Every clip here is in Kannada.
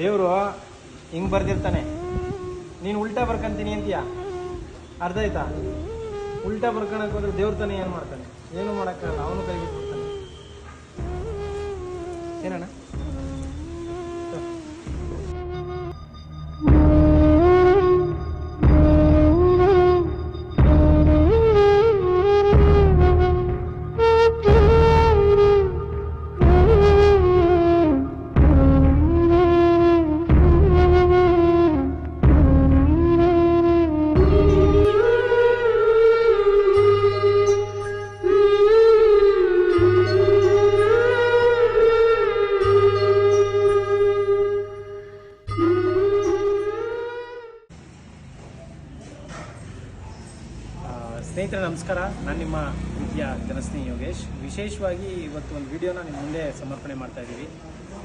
ದೇವರು ಹಿಂಗ್ ಬರ್ದಿರ್ತಾನೆ. ನೀನು ಉಲ್ಟಾ ಬರ್ಕಂತೀನಿ ಅಂತೀಯ? ಅರ್ಧ ಆಯ್ತಾ? ಉಲ್ಟಾ ಬರ್ಕೊಳಕ್ ಹೋದ್ರೆ ದೇವ್ರ ತಾನೇ ಏನು ಮಾಡ್ತಾನೆ? ಏನು ಮಾಡೋಕ್ಕಾಗಲ್ಲ, ಅವನು ಕೈ ಬಿಟ್ಬಿಡ್ತಾನೆ ಏನಣ್ಣ? ಸ್ನೇಹಿತರೆ ನಮಸ್ಕಾರ. ನಾನು ನಿಮ್ಮ ಪ್ರೀತಿಯ ಜನಸ್ನೇಹಿ ಯೋಗೇಶ್. ವಿಶೇಷವಾಗಿ ಇವತ್ತು ಒಂದು ವಿಡಿಯೋನ ನಿಮ್ಮ ಮುಂದೆ ಸಮರ್ಪಣೆ ಮಾಡ್ತಾ ಇದ್ದೀವಿ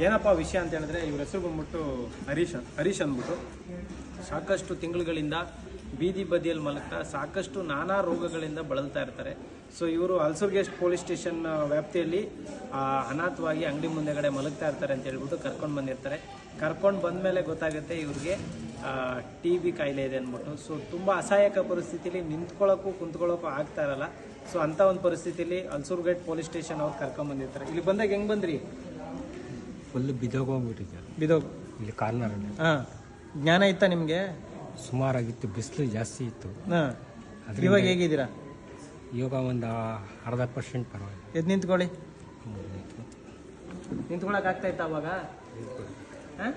ಏನಪ್ಪ ವಿಷಯ ಅಂತ ಹೇಳಿದ್ರೆ ಇವ್ರ ಹೆಸರು ಬಂದ್ಬಿಟ್ಟು ಹರೀಶ್ ಹರೀಶ್ ಅಂದ್ಬಿಟ್ಟು. ಸಾಕಷ್ಟು ತಿಂಗಳುಗಳಿಂದ ಬೀದಿ ಬದಿಯಲ್ಲಿ ಮಲಗ್ತಾ ಸಾಕಷ್ಟು ನಾನಾ ರೋಗಗಳಿಂದ ಬಳಲ್ತಾ ಇರ್ತಾರೆ. ಸೊ ಇವರು ಅಲ್ಸೂರ್ಗೆಸ್ಟ್ ಪೊಲೀಸ್ ಸ್ಟೇಷನ್ ವ್ಯಾಪ್ತಿಯಲ್ಲಿ ಅನಾಥವಾಗಿ ಅಂಗಡಿ ಮುಂದೆಗಡೆ ಮಲಗ್ತಾ ಇರ್ತಾರೆ ಅಂತ ಹೇಳ್ಬಿಟ್ಟು ಕರ್ಕೊಂಡು ಬಂದಿರ್ತಾರೆ. ಕರ್ಕೊಂಡು ಬಂದಮೇಲೆ ಗೊತ್ತಾಗುತ್ತೆ ಇವ್ರಿಗೆ ಟಿ ಬಿ ಕಾಯಿಲೆ ಇದೆ ಅಂದ್ಬಿಟ್ಟು. ಸೊ ತುಂಬ ಅಸಹಾಯಕ ಪರಿಸ್ಥಿತಿಲಿ ನಿಂತ್ಕೊಳ್ಳೋಕ್ಕೂ ಕುಂತ್ಕೊಳ್ಳೋಕ್ಕೂ ಆಗ್ತಾ ಇರಲ್ಲ. ಸೊ ಅಂಥ ಒಂದು ಪರಿಸ್ಥಿತಿಲಿ ಅಲ್ಸೂರ್ಗೇಟ್ ಪೊಲೀಸ್ ಸ್ಟೇಷನ್ ಅವ್ರು ಕರ್ಕೊಂಬಂದಿರ್ತಾರೆ ಇಲ್ಲಿ ಬಂದಾಗ ಹೆಂಗೆ ಬಂದ್ರಿ? ಫುಲ್ ಬಿದ್ದೋಗ್ಬಿಟ್ಟಿದೆ ಬಿದೋಗ್ ಇಲ್ಲಿ ಕಾರ್ನರಲ್ಲಿ ಹಾಂ. ಜ್ಞಾನ ಇತ್ತ ನಿಮಗೆ? ಸುಮಾರಾಗಿತ್ತು ಬಿಸಿಲು ಜಾಸ್ತಿ ಇತ್ತು. ಹಾಂ. ಇವಾಗ ಹೇಗಿದ್ದೀರಾ? ಯೋಗ ಒಂದು ಅರ್ಧ ಪರ್ಸೆಂಟ್ ಪರವಾಗಿಲ್ಲ. ಎದ್ದು ನಿಂತ್ಕೊಳ್ಳಿ. ನಿಂತ್ಕೊಳಕ್ ಆಗ್ತಾ ಇತ್ತು ಅವಾಗ? ಹಾಂ?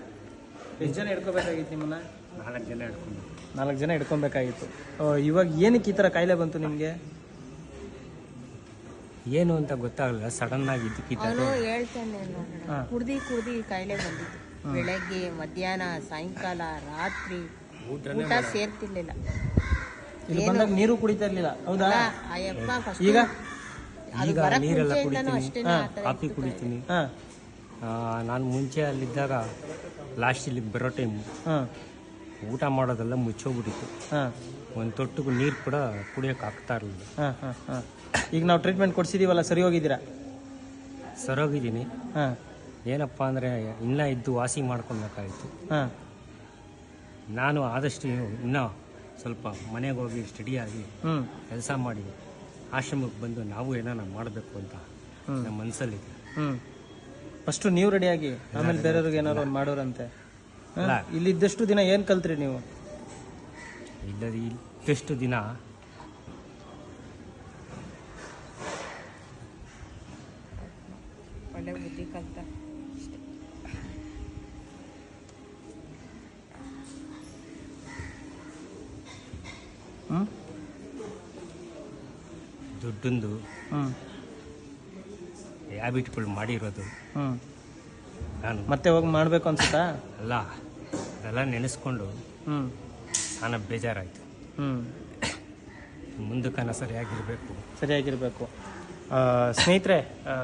ಎಷ್ಟು ಜನ ಹಿಡ್ಕೋಬೇಕಾಗಿತ್ತು ನಿಮ್ಮನ್ನ? ನಾಲ್ಕು ಜನ ಹಿಡ್ಕೊಂಡು ನಾಲ್ಕು ಜನ ಹಿಡ್ಕೊಬೇಕಾಗಿತ್ತು. ಓ, ಇವಾಗ ಏನಕ್ಕೆ ಈ ಥರ ಕಾಯಿಲೆ ಬಂತು ನಿಮಗೆ? ಏನು ಅಂತ ಗೊತ್ತಾಗಲ್ಲ ಸಡನ್ ಆಗಿ ಅವನು ಹೇಳ್ತಾನೆ. ಕುಡ್ದಿ ಕುಡ್ದಿ ಕಾಯಿಲೆ ಬಂದಿತ್ತು. ಬೆಳಗ್ಗೆ ಮಧ್ಯಾಹ್ನ ಸಾಯಂಕಾಲ ರಾತ್ರಿ ಊಟ ಸೇರ್ತಿರ್ಲಿಲ್ಲ. ಇಲ್ಲಿ ಬಂದಾಗ ನೀರು ಕುಡಿತಾ ಇರ್ಲಿಲ್ಲ ಹೌದಾ? ಅಯ್ಯಪ್ಪ ಈಗ? ಅದು ಈಗ ಬರಕ್ ನೀರೆಲ್ಲ ಮುಂಚೆಯಿಂದನೂ ಕುಡಿತೀನಿ. ಅಷ್ಟೇನೆ ಆ ಥರ ಕಾಫಿ ಕುಡಿತೀನಿ. ಹಾಂ. ನಾನು ಮುಂಚೆ ಅಲ್ಲಿದ್ದಾಗ ಲಾಸ್ಟ್ ಇಲ್ಲಿ ಬರೋ ಟೈಮು ಹಾಂ. ಊಟ ಮಾಡೋದೆಲ್ಲ ಮುಚ್ಚೋಗ್ಬಿಟ್ಟಿತ್ತು. ಹಾಂ. ಒಂದು ತೊಟ್ಟಿಗೂ ನೀರು ಕೂಡ ಕುಡಿಯೋಕೆ ಆಗ್ತಾ ಇರಲಿಲ್ಲ. ಹಾಂ ಹಾಂ ಹಾಂ. ಈಗ ನಾವು ಟ್ರೀಟ್ಮೆಂಟ್ ಕೊಡ್ಸಿದೀವಲ್ಲ ಸರಿ ಹೋಗಿದ್ದೀರಾ? ಸರೋಗಿದ್ದೀನಿ ಹಾಂ. ಏನಪ್ಪ ಅಂದರೆ ಇನ್ನೂ ಇದ್ದು ವಾಸಿ ಮಾಡ್ಕೊಳ್ಬೇಕಾಗಿತ್ತು ಹಾಂ. ನಾನು ಆದಷ್ಟು ಇನ್ನೂ ಸ್ವಲ್ಪ ಮನೆಗೆ ಹೋಗಿ ಸ್ಟಡಿಯಾಗಿ ಹ್ಞೂ ಕೆಲಸ ಮಾಡಿ ಆಶ್ರಮಕ್ಕೆ ಬಂದು ನಾವು ಏನಾನ ಮಾಡಬೇಕು ಅಂತ ನಮ್ಮ ಮನಸ್ಸಲ್ಲಿ ಹ್ಞೂ ಫಸ್ಟು ನೀವು ರೆಡಿಯಾಗಿ ಆಮೇಲೆ ಬೇರೆಯವ್ರಿಗೆ ಏನಾದ್ರು ಮಾಡೋರಂತೆ. ಇಲ್ಲಿ ಇದ್ದಷ್ಟು ದಿನ ಏನು ಕಲ್ತ್ರಿ ನೀವು? ಇಲ್ಲದ ಇದ್ದಷ್ಟು ದಿನ ಒಳ್ಳೆ ಬುದ್ಧಿ ಕಲ್ತ. ಹ್ಞೂ ದುಡ್ಡೊಂದು ಹ್ಞೂ ಹ್ಯಾಬಿಟ್ಗಳು ಮಾಡಿರೋದು. ಹ್ಞೂ ನಾನು. ಮತ್ತೆ ಹೋಗಿ ಮಾಡಬೇಕು ಅನ್ಸುತ್ತಾ? ಅಲ್ಲ ಅದೆಲ್ಲ ನೆನೆಸ್ಕೊಂಡು ಹ್ಞೂ ನಾನು ಬೇಜಾರಾಯಿತು. ಹ್ಞೂ ಮುಂದಕ್ಕನ ಸರಿಯಾಗಿರಬೇಕು. ಸರಿಯಾಗಿರಬೇಕು. ಸ್ನೇಹಿತರೆ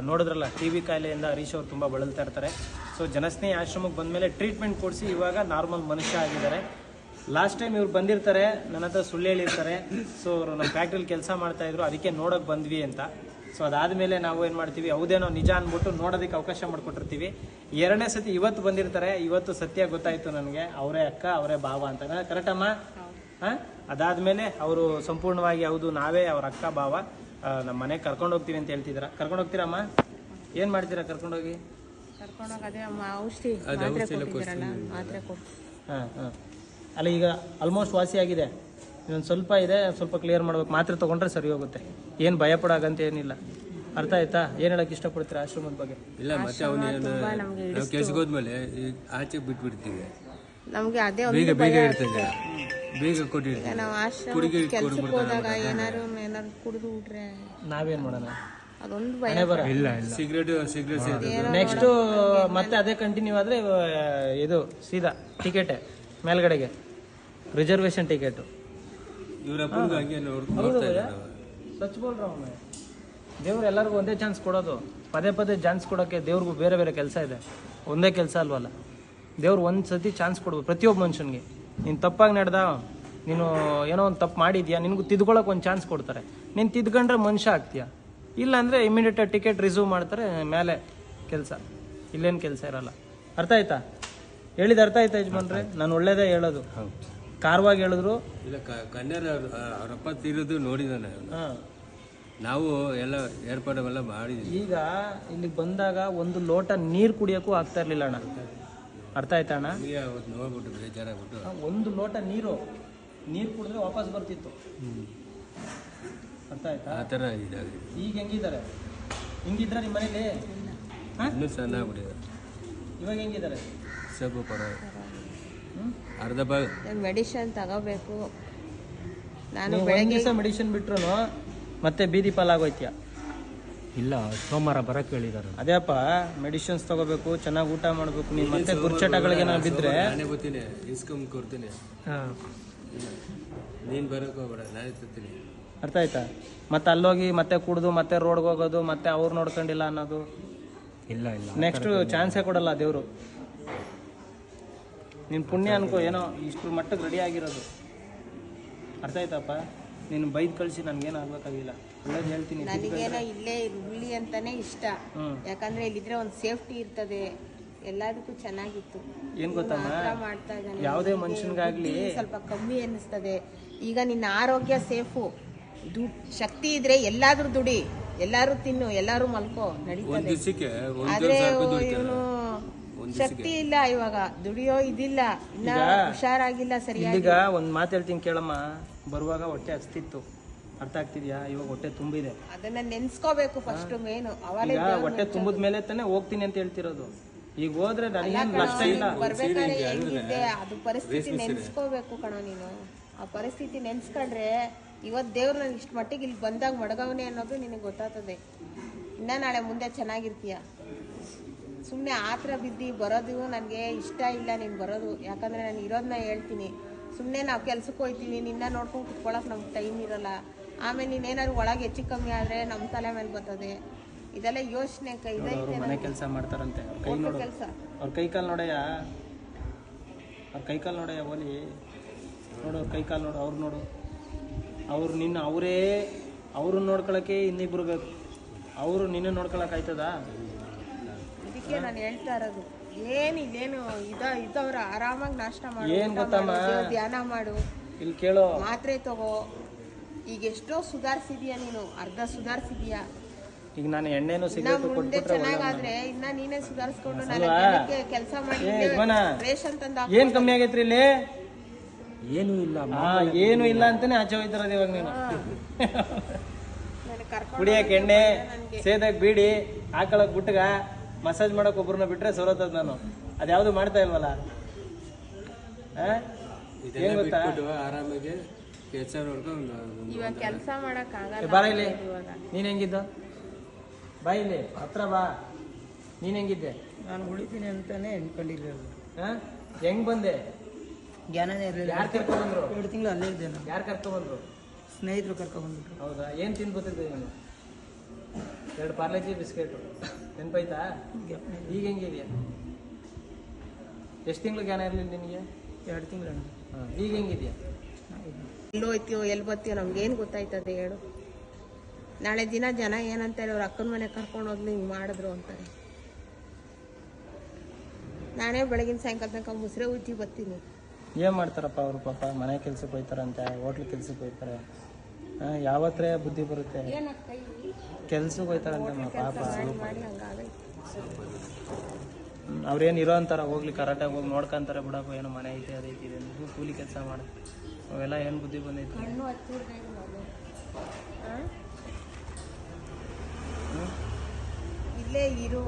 ನೋಡಿದ್ರಲ್ಲ ಟಿ ವಿ ಕಾಯಿಲೆಯಿಂದ ಹರೀಶ್ ಅವರು ತುಂಬ ಬಳಲ್ತಾ ಇರ್ತಾರೆ. ಸೊ ಜನಸ್ನೇಹಿ ಆಶ್ರಮಕ್ಕೆ ಬಂದಮೇಲೆ ಟ್ರೀಟ್ಮೆಂಟ್ ಕೊಡಿಸಿ ಇವಾಗ ನಾರ್ಮಲ್ ಮನುಷ್ಯ ಆಗಿದ್ದಾರೆ. ಲಾಸ್ಟ್ ಟೈಮ್ ಇವ್ರು ಬಂದಿರ್ತಾರೆ ನನ್ನ ಹತ್ರ ಸುಳ್ಳು ಹೇಳಿರ್ತಾರೆ. ಸೊ ಅವರು ನಮ್ಮ ಫ್ಯಾಕ್ಟ್ರಿಲಿ ಕೆಲಸ ಮಾಡ್ತಾ ಇದ್ರು ಅದಕ್ಕೆ ನೋಡೋಕೆ ಬಂದ್ವಿ ಅಂತ. ಸೊ ಅದಾದಮೇಲೆ ನಾವು ಏನು ಮಾಡ್ತೀವಿ? ಹೌದೇನೋ ನಿಜ ಅಂದ್ಬಿಟ್ಟು ನೋಡೋದಕ್ಕೆ ಅವಕಾಶ ಮಾಡಿಕೊಟ್ಟಿರ್ತೀವಿ. ಎರಡನೇ ಸತಿ ಇವತ್ತು ಬಂದಿರ್ತಾರೆ. ಇವತ್ತು ಸತ್ಯ ಗೊತ್ತಾಯಿತು ನನಗೆ. ಅವರೇ ಅಕ್ಕ ಅವರೇ ಭಾವ ಅಂತ. ಕರೆಕ್ಟಮ್ಮ? ಹಾಂ? ಅದಾದಮೇಲೆ ಅವರು ಸಂಪೂರ್ಣವಾಗಿ ಹೌದು ನಾವೇ ಅವ್ರ ಅಕ್ಕ ಭಾವ. ನಮ್ಮ ಮನೆಗೆ ಕರ್ಕೊಂಡು ಹೋಗ್ತೀವಿ ಅಂತ ಹೇಳ್ತಿದ್ದೀರಾ ಕರ್ಕೊಂಡು ಹೋಗ್ತೀರಮ್ಮ? ಏನು ಮಾಡ್ತೀರಾ ಕರ್ಕೊಂಡೋಗಿ? ಕರ್ಕೊಂಡು ಕೊಟ್ಟು. ಹಾಂ ಹಾಂ. ಅಲ್ಲ ಈಗ ಆಲ್ಮೋಸ್ಟ್ ವಾಸಿ ಆಗಿದೆ. ಇನ್ನೊಂದು ಸ್ವಲ್ಪ ಇದೆ ಸ್ವಲ್ಪ ಕ್ಲಿಯರ್ ಮಾಡ್ಬೇಕು. ಮಾತ್ರೆ ತೊಗೊಂಡ್ರೆ ಸರಿ ಹೋಗುತ್ತೆ. ಏನು ಭಯಪಡೋಗಂತ ಏನಿಲ್ಲ. ಅರ್ಥ ಆಯ್ತಾ? ಏನು ಹೇಳಕ್ಕೆ ಇಷ್ಟಪಡ್ತೀರಾ ಆಶ್ರಮದ ಬಗ್ಗೆ? ಇಲ್ಲ ಮತ್ತೆ ಅವನೇನು ನಾವು ಕೆಲ್ಸಕ್ಕೆ ಹೋದ್ಮೇಲೆ ಆಚೆ ಬಿಟ್ಬಿಡ್ತೀವಿ. ನಮ್ಗೆ ಅದೇ ಬೇಗ ಒಂದು ಬೇಗ ಭಯ. ಇರ್ತದೆ ಬೇಗ ಕೊಟ್ಟಿರ್ತೀವಿ. ನಾವು ಆಶ್ರಮ ಕುಡಿಗೆ ಕೆಲ್ಸಕ್ಕೆ ಹೋದಾಗ ಏನಾರು ಏನಾರು ಕುಡಿದು ಬಿಟ್ರೆ ನಾವೇನು ಮಾಡೋಣ? ಅದೊಂದು ಭಯ. ಹಣೆ ಬರ? ಇಲ್ಲ ಇಲ್ಲ. ಸಿಗರೇಟ್ ಸಿಗರೇಟ್ ಸೇರ್ತದೆ ನೆಕ್ಸ್ಟು ಮತ್ತೆ ಅದೇ ಕಂಟಿನ್ಯೂ ಆದರೆ ಇದು ಸೀದಾ ಟಿಕೆಟೇ ಮೇಲ್ಗಡೆಗೆ. Reservation ticket. ಹಂಗೆ ನೋಡ್ತಾ ಇದ್ದಾರೆ ದೇವ್ರು ಎಲ್ಲರಿಗೂ ಒಂದೇ ಚಾನ್ಸ್ ಕೊಡೋದು. ಪದೇ ಪದೇ ಚಾನ್ಸ್ ಕೊಡೋಕೆ ದೇವ್ರಿಗೂ ಬೇರೆ ಬೇರೆ ಕೆಲಸ ಇದೆ. ಒಂದೇ ಕೆಲಸ ಅಲ್ವಲ್ಲ? ದೇವ್ರು ಒಂದು ಸತಿ ಚಾನ್ಸ್ ಕೊಡ್ಬೋದು ಪ್ರತಿಯೊಬ್ಬ ಮನುಷ್ಯನಿಗೆ. ನೀನು ತಪ್ಪಾಗಿ ನಡೆದ? ನೀನು ಏನೋ ಒಂದು ತಪ್ಪು ಮಾಡಿದ್ಯಾ? ನಿನಗೂ ತಿದ್ಕೊಳ್ಳೋಕೆ ಒಂದು ಚಾನ್ಸ್ ಕೊಡ್ತಾರೆ. ನೀನು ತಿದ್ಕೊಂಡ್ರೆ ಮನುಷ್ಯ ಆಗ್ತೀಯಾ? ಇಲ್ಲಾಂದರೆ ಇಮಿಡಿಯೇಟಾಗಿ ಟಿಕೆಟ್ ರಿಸೀವ್ ಮಾಡ್ತಾರೆ ಮೇಲೆ ಕೆಲಸ. ಇಲ್ಲೇನು ಕೆಲಸ ಇರಲ್ಲ. ಅರ್ಥ ಆಯ್ತಾ? ಹೇಳಿದ ಅರ್ಥ ಆಯ್ತಾ ಯಜಮಾನ್ರೆ? ನಾನು ಒಳ್ಳೇದೇ ಹೇಳೋದು. ಕಾರವಾಗಿ ಹೇಳಿದ್ರು? ಇಲ್ಲ ಕನ್ಯರ ತೀರೋದು ನೋಡಿದಾನೆ. ಹಾ. ನಾವು ಎಲ್ಲ ಏರ್ಪಾಡೆಲ್ಲ ಮಾಡಿದ್ವಿ ಈಗ ಇಲ್ಲಿಗೆ ಬಂದಾಗ ಒಂದು ಲೋಟ ನೀರು ಕುಡಿಯೋಕ್ಕೂ ಆಗ್ತಾ ಇರಲಿಲ್ಲ ಅಣ್ಣ. ಅರ್ಥ ಆಯ್ತಾ ಅಣ್ಣ? ನೋಡ್ಬಿಟ್ಟು ಬೇಜಾರಾಗ್ಬಿಟ್ಟು. ಒಂದು ಲೋಟ ನೀರು. ನೀರು ಕುಡಿದ್ರೆ ವಾಪಸ್ ಬರ್ತಿತ್ತು. ಅರ್ಥ ಆಯ್ತಾ? ಆ ಥರ ಇದಾಗಿದೆ. ಈಗ ಹೆಂಗಿದ್ದಾರೆ? ಹಿಂಗಿದ್ರ ನಿಮ್ಮ ಮನೇಲಿ? ಇನ್ನೂ ಇವಾಗ ಹೆಂಗಿದ್ದಾರೆ? ಸ್ವಲ್ಪ ಪರವಾಗಿ ಹ್ಮ್? ಅರ್ಧ ಭಾಗ. ಮೆಡಿಸಿನ್ ತಗೋಬೇಕು. ನಾನು ಬೆಳಗ್ಗೆ ದಿವಸ ಮೆಡಿಸಿನ್ ಬಿಟ್ರು ಮತ್ತೆ ಬೀದಿ ಪಾಲಾಗೋಯ್ತೀಯ? ಇಲ್ಲ ಸೋಮವಾರ ಬರಕ್ಕೆ ಹೇಳಿದಾರೆ. ಅದೇಪ್ಪ ಮೆಡಿಸಿನ್ಸ್ ತಗೋಬೇಕು ಚೆನ್ನಾಗಿ ಊಟ ಮಾಡಬೇಕು ನೀವು ಮತ್ತೆ ಗುರ್ಚಟಗಳಿಗೆ ನಾನು ಬಿದ್ರೆ ನಾನೇ ಬರ್ತೀನಿ ಇಸ್ಕೊಂಡ್ ಕೊಡ್ತೀನಿ. ನೀನು ಬರೋಕೆ ಹೋಗ್ಬೇಡ ನಾನೇ ತರ್ತೀನಿ. ಅರ್ಥ ಆಯ್ತಾ? ಮತ್ತೆ ಅಲ್ಲೋಗಿ ಮತ್ತೆ ಕುಡ್ದು ಮತ್ತೆ ರೋಡ್ಗೆ ಹೋಗೋದು ಮತ್ತೆ ಅವ್ರು ನೋಡ್ಕೊಂಡಿಲ್ಲ ಅನ್ನೋದು. ಇಲ್ಲ ಇಲ್ಲ ನೆಕ್ಸ್ಟ್ ಚಾನ್ಸೇ ಕೊಡಲ್ಲ ದೇವರು. ನಿನ್ ಪುಣ್ಯ ಅನ್ಕೋ ಏನೋ ಇಷ್ಟು ಮಟ್ಟಕ್ಕೆ ರೆಡಿ ಆಗಿರೋದು. ಅರ್ಥ ಆಯ್ತಪ್ಪ? ನೀನು ಬೈದ್ ಕಳಿಸಿ ನನ್ಗೇನು ಆಗ್ಬೇಕಾಗಿಲ್ಲ. ಒಳ್ಳೇದು ಹೇಳ್ತೀನಿ ನನಗೇನೋ ಇಲ್ಲೇ ಇರ್ಲಿ ಅಂತಾನೆ ಇಷ್ಟ. ಯಾಕಂದ್ರೆ ಇಲ್ಲಿದ್ರೆ ಒಂದು ಸೇಫ್ಟಿ ಇರ್ತದೆ. ಎಲ್ಲದಕ್ಕೂ ಚೆನ್ನಾಗಿತ್ತು. ಏನ್ ಗೊತ್ತಮ್ಮ? ಯಾವುದೇ ಮನುಷ್ಯನಿಗಾಗ್ಲಿ ಸ್ವಲ್ಪ ಕಮ್ಮಿ ಅನ್ನಿಸ್ತದೆ. ಈಗ ನಿನ್ನ ಆರೋಗ್ಯ ಸೇಫು ದುಡ್ಡು ಶಕ್ತಿ ಇದ್ರೆ ಎಲ್ಲಾದ್ರೂ ದುಡಿ. ಎಲ್ಲರೂ ತಿನ್ನು ಎಲ್ಲರೂ ಮಲ್ಕೋ. ನಡೀತದೆ. ಆದ್ರೆ ಇವನು ಶಕ್ತಿ ಇಲ್ಲ ಇವಾಗ. ದುಡಿಯೋ ಇದಿಲ್ಲ. ಇನ್ನ ಹುಷಾರಾಗಿಲ್ಲ ಸರಿಯಾಗಿ. ಈಗ ಒಂದ್ ಮಾತು ಹೇಳ್ತೀನಿ ಕೇಳಮ್ಮ. ಬರುವಾಗ ಹೊಟ್ಟೆ ಹಚ್ತಿತ್ತು ಅರ್ಥ ಆಗ್ತಿದ್ಯಾ? ಇವಾಗ ಹೊಟ್ಟೆ ತುಂಬಿದೆ. ಅದನ್ನ ನೆನ್ಸ್ಕೋಬೇಕು ಫಸ್ಟ್ ಮೇನ್ ಅವಾಗ ಈಗ ಹೊಟ್ಟೆ ತುಂಬಿದ ಮೇಲೆ ತಾನೇ ಹೋಗ್ತೀನಿ ಅಂತ ಹೇಳ್ತಿರೋದು. ಈಗ ಹೋದ್ರೆ ನನಗೇನು ನಷ್ಟ ಇಲ್ಲ. ಬರ್ಬೇಕಾದ್ರೆ ಹೆಂಗಿದ್ದೆ ಅದು ಪರಿಸ್ಥಿತಿ ನೆನ್ಸ್ಕೋಬೇಕು ಕಣ ನೀನು. ಆ ಪರಿಸ್ಥಿತಿ ನೆನ್ಸ್ಕೊಂಡ್ರೆ ಇವತ್ ದೇವ್ರು ನನ್ ಇಷ್ಟು ಮಟ್ಟಿಗೆ ಇಲ್ಲಿ ಬಂದಾಗ ಮಡಗವನೆ ಅನ್ನೋದು ನಿನಗೆ ಗೊತ್ತಾಗ್ತದೆ. ಇನ್ನ ನಾಳೆ ಮುಂದೆ ಚೆನ್ನಾಗಿರ್ತೀಯ? ಸುಮ್ಮನೆ ಆತ್ರ ಬಿದ್ದು ಬರೋದು ನನಗೆ ಇಷ್ಟ ಇಲ್ಲ ನೀನು ಬರೋದು. ಯಾಕಂದರೆ ನಾನು ಇರೋದನ್ನ ಹೇಳ್ತೀನಿ. ಸುಮ್ಮನೆ ನಾವು ಕೆಲ್ಸಕ್ಕೆ ಹೋಗ್ತೀವಿ ನಿನ್ನ ನೋಡ್ಕೊಂಡು ಕುತ್ಕೊಳ್ಳೋಕೆ ನಮ್ಗೆ ಟೈಮ್ ಇರೋಲ್ಲ. ಆಮೇಲೆ ನೀನೇನಾದ್ರು ಒಳಗೆ ಹೆಚ್ಚು ಕಮ್ಮಿ ಆದರೆ ನಮ್ಮ ತಲೆ ಮೇಲೆ ಬರ್ತದೆ. ಇದೆಲ್ಲ ಯೋಚನೆ ಕೈ ಮನೆ ಕೆಲಸ ಮಾಡ್ತಾರಂತೆ. ಕೈ ನೋಡು. ಕೆಲಸ. ಅವ್ರ ಕೈ ಕಾಲು ನೋಡಯ್ಯ. ಅವ್ರ ಕೈ ಕಾಲು ನೋಡಯ್ಯ ಓಲಿ. ನೋಡು ಅವ್ರ ಕೈ ಕಾಲು ನೋಡು ಅವ್ರು ನೋಡು. ಅವ್ರು ನಿನ್ನ ಅವರೇ ಅವ್ರನ್ನ ನೋಡ್ಕೊಳಕ್ಕೆ ಇನ್ನಿಬ್ರು ಬೇಕು. ಅವರು ನಿನ್ನ ನೋಡ್ಕೊಳಕ್ಕೆ ಆಯ್ತದಾ? ಇದಕ್ಕೆ ನಾನು ಹೇಳ್ತಾ ಇರೋದು. ಏನು ಇದೇನು ಇದ ಇದ್ದವ್ರ ಆರಾಮಾಗಿ ನಾಷ್ಟ ಮಾಡು ಏನ್ ಊಟ ಗೊತ್ತಮ್ಮ? ಮಾಡು, ಧ್ಯಾನ ಮಾಡು. ಇಲ್ಲಿ ಕೇಳೋ. ಮಾತ್ರೆ ತಗೋ. ಈಗ ಎಷ್ಟೋ ಸುಧಾರಿಸಿದ್ಯಾ ನೀನು ಅರ್ಧ ಸುಧಾರಿಸಿದ್ಯಾ. ಈಗ ನಾನು ಎಣ್ಣೆನೂ ಇನ್ನ ಸಿಗರೇಟು ಮುಂದೆ ಕೊಟ್ಬಿಟ್ರೆ ಚೆನ್ನಾಗಾದ್ರೆ ಇನ್ನ ನೀನೇ ಸುಧಾರಿಸ್ಕೊಂಡು ನಾನು ಅಲ್ವಾ? ಕೆಲಸ ಮಾಡಿ ಏ ಯಜಮಾನ ರೇಷನ್ ತಂದ ಏನ್ ಕಮ್ಮಿ ಆಗೈತ್ರಿ ಇಲ್ಲಿ? ಏನೂ ಇಲ್ಲ ಹಾ ಏನು ಇಲ್ಲ ಅಂತಾನೆ ಆಚೆ ಹೋಯ್ತಿರೋದು ಇವಾಗ ನೀನು. ನನಗೆ ಕರ್ಕೊಂಡು ಕುಡಿಯಕ್ ಎಣ್ಣೆ ಸೇದಕ್ ಬೀಡಿ ಹಾಕೊಳಕ್ ಗುಟ್ಗ. ಮಸಾಜ್ ಮಾಡಕ್ ಒಬ್ಬರನ್ನ ಬಿಟ್ರೆ ಸೋಲತ್ತದ ನಾನು. ಅದ್ಯಾವ್ದು ಮಾಡ್ತಾ ಇಲ್ವಲ್ಲ? ಏನ್ ಗೊತ್ತಾ? ಆರಾಮಾಗಿ ಕೆಲಸ ಇವಾಗ ಕೆಲಸ ಮಾಡಕ್ ಆಗಲ್ಲ ಬಾರ ಇಲ್ಲಿ. ಇವಾಗ. ನೀನ್ ಹೆಂಗಿದ್ದ? ಬಾ ಇಲ್ಲಿ ಹತ್ರ ಬಾ. ನೀನ್ ಹೆಂಗಿದ್ದೆ? ನಾನು ಉಳಿತೀನಿ ಅಂತಾನೆ ಅನ್ಕೊಂಡಿರೋದು ಆ? ಹೆಂಗ್ ಬಂದೆ? ಜ್ಞಾನನೇ ಇರಲಿಲ್ಲ. ಯಾರ್ ಕರ್ಕೊಂಡ್ಬಂದ್ರು ಎರಡು ತಿಂಗಳು ಅಲ್ಲೇ ಇದ್ದೆ ನಾನು. ಯಾರ್ ಕರ್ಕೊಂಡ್ಬಂದ್ರು ಸ್ನೇಹಿತರು ಕರ್ಕೊಂಡ್ಬಂದ್ಬಿಟ್ರು ಹೌದಾ? ಏನ್ ತಿಂದು ಗೊತ್ತಿದ್ದೆ ನೀನು ಎರಡು ಪಾರ್ಲೇಜಿ ಬಿಸ್ಕೆಟು. ನೆನ್ಪಾಯ್ತಾ ಈಗ ಹೆಂಗಿದೆಯಾ? ಎಷ್ಟು ತಿಂಗಳು ಜ್ಞಾನ ಇರಲಿಲ್ಲ ನಿನಗೆ? ಎರಡು ತಿಂಗಳು ಈಗ ಹೆಂಗಿದೆಯಾ? ಎಲ್ಲಿ ಹೋಯ್ತೀಯೋ ಎಲ್ಲಿ ಬರ್ತೀವೋ ನಮ್ಗೇನು ಗೊತ್ತಾಯ್ತದೆ ಹೇಳು. ನಾಳೆ ದಿನ ಜನ ಏನಂತಾರೆ ಅವ್ರ ಅಕ್ಕನ ಮನೆ ಕರ್ಕೊಂಡು ಹೋದ್ಲು ಹಿಂಗೆ ಮಾಡಿದ್ರು ಅಂತಾರೆ. ನಾನೇ ಬೆಳಗಿನ ಸಾಯಂಕಾಲ ತನಕ ಮುಸ್ರೆ ಉಜ್ಜಿ ಬರ್ತೀನಿ. ಏನು ಮಾಡ್ತಾರಪ್ಪ ಅವರು ಪಾಪ? ಮನೆ ಕೆಲ್ಸಕ್ಕೆ ಹೋಯ್ತಾರಂತೆ ಹೋಟ್ಲ್ ಕೆಲ್ಸಕ್ಕೆ ಹೋಯ್ತಾರೆ. ಯಾವತ್ತೇ ಬುದ್ಧಿ ಬರುತ್ತೆ. ಕೆಲ್ಸಕ್ಕೆ ಹೋಯ್ತಾರಂತೆ ಪಾಪ. ಅವ್ರೇನು ಇರೋ ಅಂತಾರ ಹೋಗ್ಲಿ ಕರೆಕ್ಟಾಗಿ ಹೋಗಿ ನೋಡ್ಕೊಂತಾರೆ ಬಿಡಪ್ಪ ಏನೋ ಮನೆ ಐತೆ ಅದೈತಿ ಇದೆ ನೀವು ಕೂಲಿ ಕೆಲಸ ಮಾಡಿ. ಅವೆಲ್ಲ ಏನು ಬುದ್ಧಿ ಬಂದೈತಿ? ಇಲ್ಲೇ ಇರು.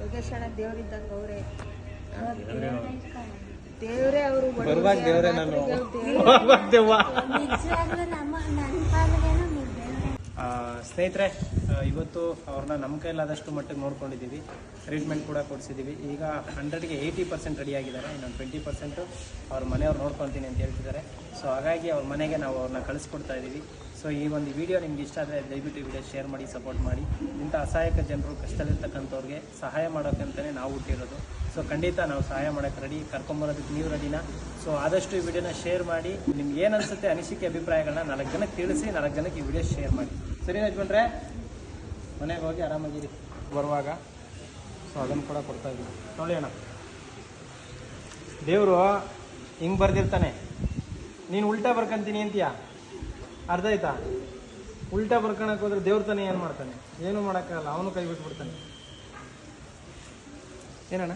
ಯೋಗೇಶಣ್ಣ ದೇವ್ರಿದ್ದಂಗೆ ಅವರೇ. ದೇವರೇ ಅವರು ಬರ್ಬಾಗ ದೇವ್ರೆ ನಾನು. ದೆವ್ವ. ಸ್ನೇಹಿತರೆ ಇವತ್ತು ಅವ್ರನ್ನ ನಮ್ಮ ಕೈಲಾದಷ್ಟು ಮಟ್ಟಿಗೆ ನೋಡ್ಕೊಂಡಿದ್ದೀವಿ. ಟ್ರೀಟ್ಮೆಂಟ್ ಕೂಡ ಕೊಡಿಸಿದ್ದೀವಿ. ಈಗ ಹಂಡ್ರೆಡ್ಗೆ ಏಯ್ಟಿ ಪರ್ಸೆಂಟ್ ರೆಡಿ ಆಗಿದ್ದಾರೆ. ಇನ್ನೊಂದು ಟ್ವೆಂಟಿ ಪರ್ಸೆಂಟು ಅವ್ರ ಮನೆಯವ್ರು ನೋಡ್ಕೊತೀನಿ ಅಂತ ಹೇಳ್ತಿದ್ದಾರೆ. ಸೊ ಹಾಗಾಗಿ ಅವ್ರ ಮನೆಗೆ ನಾವು ಅವ್ರನ್ನ ಕಳಿಸ್ಕೊಡ್ತಾ ಇದ್ದೀವಿ. ಸೊ ಈ ಒಂದು ವಿಡಿಯೋ ನಿಮ್ಗೆ ಇಷ್ಟ ಆದರೆ ದಯವಿಟ್ಟು ವಿಡಿಯೋ ಶೇರ್ ಮಾಡಿ ಸಪೋರ್ಟ್ ಮಾಡಿ. ಇಂಥ ಅಸಹಾಯಕ ಜನರು ಕಷ್ಟದಲ್ಲಿರ್ತಕ್ಕಂಥವ್ರಿಗೆ ಸಹಾಯ ಮಾಡೋಕ್ಕಂತಲೇ ನಾವು ಹುಟ್ಟಿರೋದು. ಸೊ ಖಂಡಿತ ನಾವು ಸಹಾಯ ಮಾಡೋಕ್ಕೆ ರೆಡಿ ಕರ್ಕೊಂಬರೋದಕ್ಕೆ ನೀವು ರೆಡಿನ ಸೊ ಆದಷ್ಟು ಈ ವಿಡಿಯೋನ ಶೇರ್ ಮಾಡಿ. ನಿಮ್ಗೆ ಏನು ಅನಿಸುತ್ತೆ ಅನಿಸಿಕೆ ಅಭಿಪ್ರಾಯಗಳನ್ನ ನಾಲ್ಕು ಜನಕ್ಕೆ ತಿಳಿಸಿ, ನಾಲ್ಕು ಜನಕ್ಕೆ ಈ ವಿಡಿಯೋ ಶೇರ್ ಮಾಡಿ. ಸರಿ ಯಜಮಾನ್ರೆ ಮನೆಗೆ ಹೋಗಿ ಆರಾಮಾಗಿರಿ. ಬರುವಾಗ ಸೊ ಅದನ್ನು ಕೂಡ ಕೊಡ್ತಾ ಇದ್ದೀನಿ. ನೋಡಿ ಅಣ್ಣ. ದೇವರು ಹಿಂಗೆ ಬರ್ದಿರ್ತಾನೆ. ನೀನು ಉಲ್ಟಾ ಬರ್ಕಂತೀನಿ ಅಂತೀಯ? ಅರ್ಧ ಆಯ್ತಾ? ಉಲ್ಟಾ ಬರ್ಕೊಳಕ್ ಹೋದ್ರೆ ದೇವ್ರ ತಾನೇ ಏನು ಮಾಡ್ತಾನೆ? ಏನು ಮಾಡೋಕ್ಕಾಗಲ್ಲ, ಅವನು ಕೈ ಬಿಟ್ಬಿಡ್ತಾನೆ. ಏನಣ್ಣ.